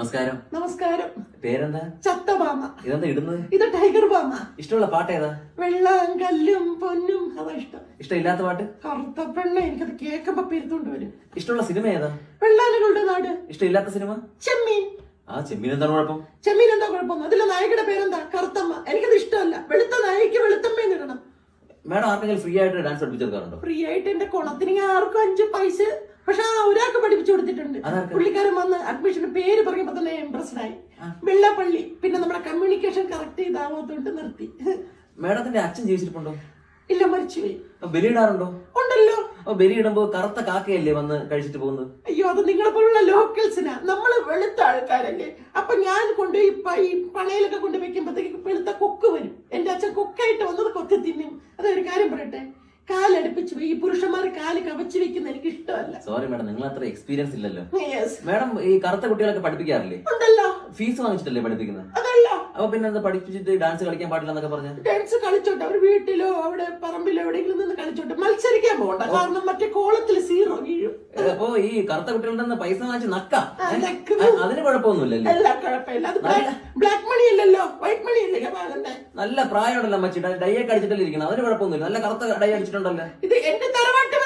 നമസ്കാരം. നമസ്കാരം. പേരെന്താ? ചത്തബാമ ഇതെന്താ ഇടുന്നത്? ഇത് ടൈഗർ ബാമ ഇഷ്ടമുള്ള പാട്ട് ഏതാ? വെള്ളം കല്ലും പൊന്നും. അതാ ഇഷ്ടം. ഇഷ്ടമില്ലാത്ത പാട്ട്? കറുത്ത പെണ്ണ എനിക്കത് കേൾക്കുമ്പോ പെരുത്തോണ്ട് വരും. ഇഷ്ടമുള്ള സിനിമ ഏതാ? വെള്ളാലുകളുടെ നാട്. ഇഷ്ടമില്ലാത്ത സിനിമ? ചെമ്മീൻ. ആ ചെമ്മീൻ എന്താണ് കുഴപ്പം? ചെമ്മീൻ എന്താ കുഴപ്പം? അതിലെ നായികയുടെ പേരെന്താ? കറുത്തമ്മ. എനിക്കത് ഇഷ്ടമല്ല. വെളുത്ത നായിക്ക് വെളുത്തമ്മ ഇടണം. മാഡം ആർക്കെങ്കിലും ഫ്രീ ആയിട്ട് ഡാൻസ് പഠിപ്പിച്ചു കൊടുക്കാറുണ്ടോ ഫ്രീ ആയിട്ട് എന്റെ കുളത്തിന് ആർക്കും അഞ്ച് പൈസ പക്ഷെ ആ ഒരാൾക്ക് പഠിപ്പിച്ചു കൊടുത്തിട്ടുണ്ട്? പുള്ളിക്കാരൻ വന്ന് അഡ്മിഷൻ പേര് പറഞ്ഞപ്പോ തന്നെ ഇംപ്രസ്ഡ് ആയി. വെള്ളപ്പള്ളി. പിന്നെ നമ്മുടെ കമ്മ്യൂണിക്കേഷൻ കറക്റ്റ് ചെയ്താവാത്തോണ്ട് നിർത്തി. മേഡത്തിന്റെ അച്ഛൻ ജീവിച്ചിട്ടുണ്ടോ? ഇല്ല മരിച്ചുപോയി. ബലിയിടാറുണ്ടോ ഉണ്ടല്ലോ. അപ്പൊ ബലിയിടുമ്പോ കറുത്ത കാക്കയല്ലേ വന്ന് കഴിച്ചിട്ട് പോകുന്നത്? അയ്യോ അത് നിങ്ങളെ പോലുള്ള ലോക്കൽസിനാ നമ്മൾ വെളുത്ത ആൾക്കാരല്ലേ. അപ്പൊ ഞാൻ കൊണ്ടുപോയി ഇപ്പൊ ഈ പണയിലൊക്കെ കൊണ്ട് വെക്കുമ്പോഴത്തേക്ക് വെളുത്ത കൊക്ക് വരും. എന്റെ അച്ഛൻ കൊക്കായിട്ട് വന്നത് കൊത്തി തിന്നും. അതൊരു കാര്യം പറയട്ടെ. കാലടുപ്പിച്ച് ഈ പുരുഷന്മാർ കാൽ കവച്ചു വെക്കുന്ന എനിക്ക് ഇഷ്ടമല്ല സോറി മാഡം നിങ്ങൾ അത്ര എക്സ്പീരിയൻസ് ഇല്ലല്ലോ. മാഡം ഈ കറുത്ത കുട്ടികളൊക്കെ പഠിപ്പിക്കാറില്ലേ? ഉണ്ടല്ലോ. ഫീസ് വാങ്ങിച്ചിട്ടല്ലേ പഠിപ്പിക്കുന്നത്? അതല്ല. അപ്പൊ പിന്നെ എന്താ പഠിപ്പിച്ചിട്ട് ഡാൻസ് കളിക്കാൻ പാടില്ല എന്നൊക്കെ പറഞ്ഞു? ഡാൻസ് കളിച്ചോട്ടെ. അവർ വീട്ടിലോ അവിടെ പറമ്പിലോ എവിടെയെങ്കിലും നിന്ന് കളിച്ചോട്ടെ. മത്സരിക്കാൻ പോകണ്ട. കാരണം മറ്റേ കോളത്തിൽ സീറോ വീഴും. അപ്പൊ ഈ കറുത്ത കുട്ടികളുടെ നിന്ന് പൈസ വാങ്ങിച്ച് നക്കാം. അതിന് കുഴപ്പമൊന്നുമില്ലല്ലോ? കുഴപ്പമില്ല. അത് ബ്ലാക്ക് മണി അല്ലല്ലോ. വൈറ്റ് മണി അല്ലേ? വാങ്ങണ്ടേ നല്ല പ്രായമുണ്ടല്ലോ അമ്മച്ചി. ഡൈ ഒക്കെ അടിച്ചിട്ടല്ലേ ഇരിക്കണം അതിന് കുഴപ്പമൊന്നുമില്ല. നല്ല കറുത്ത ഡൈ അടിച്ചിട്ടുണ്ടല്ലോ. ഇത് എന്റെ തറവാട്ട്